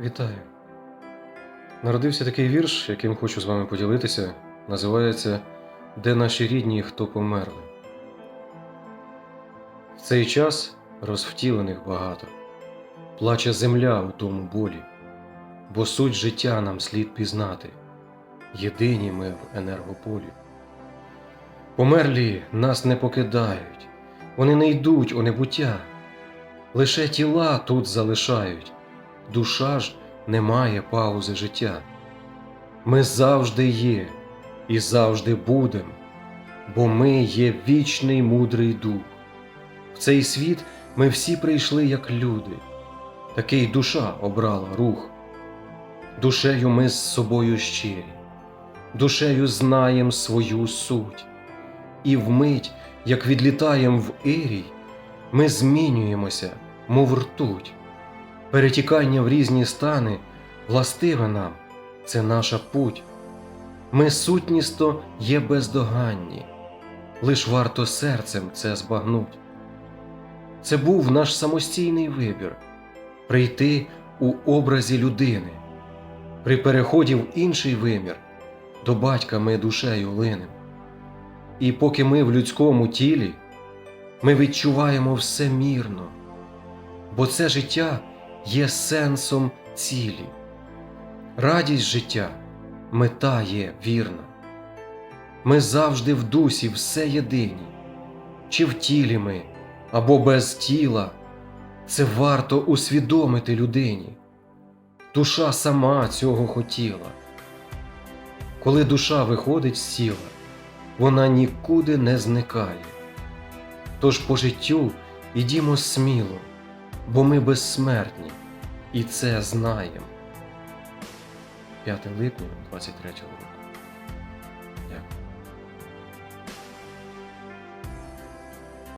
Вітаю. Народився такий вірш, яким хочу з вами поділитися. Називається Де наші рідні, хто померли. В цей час розвтілених багато. Плаче земля у тому болі, бо суть життя нам слід пізнати. Єдині ми в енергополі. Померлі нас не покидають, вони не йдуть у небуття, лише тіла тут залишають душа ж не має паузи життя. Ми завжди є і завжди будем, бо ми є вічний мудрий дух. В цей світ ми всі прийшли як люди, такий душа обрала рух. Душею ми з собою щирі, душею знаєм свою суть, і вмить, як відлітаєм в ірій, ми змінюємося, мов ртуть. Перетікання в різні стани властиве нам, це наша путь. Ми сутністо є бездоганні, лиш варто серцем це збагнуть. Це був наш самостійний вибір прийти у образі людини. При переході в інший вимір до батька ми душею линем. І поки ми в людському тілі, ми відчуваємо все мірно, бо це життя є сенсом цілі. Радість життя мета є вірна. Ми завжди в дусі все єдині, чи в тілі ми, або без тіла. Це варто усвідомити людині. Душа сама цього хотіла. Коли душа виходить з тіла, вона нікуди не зникає. Тож по життю ідімо сміло, бо ми безсмертні, і це знаємо. 5 липня 23 року. Дякую.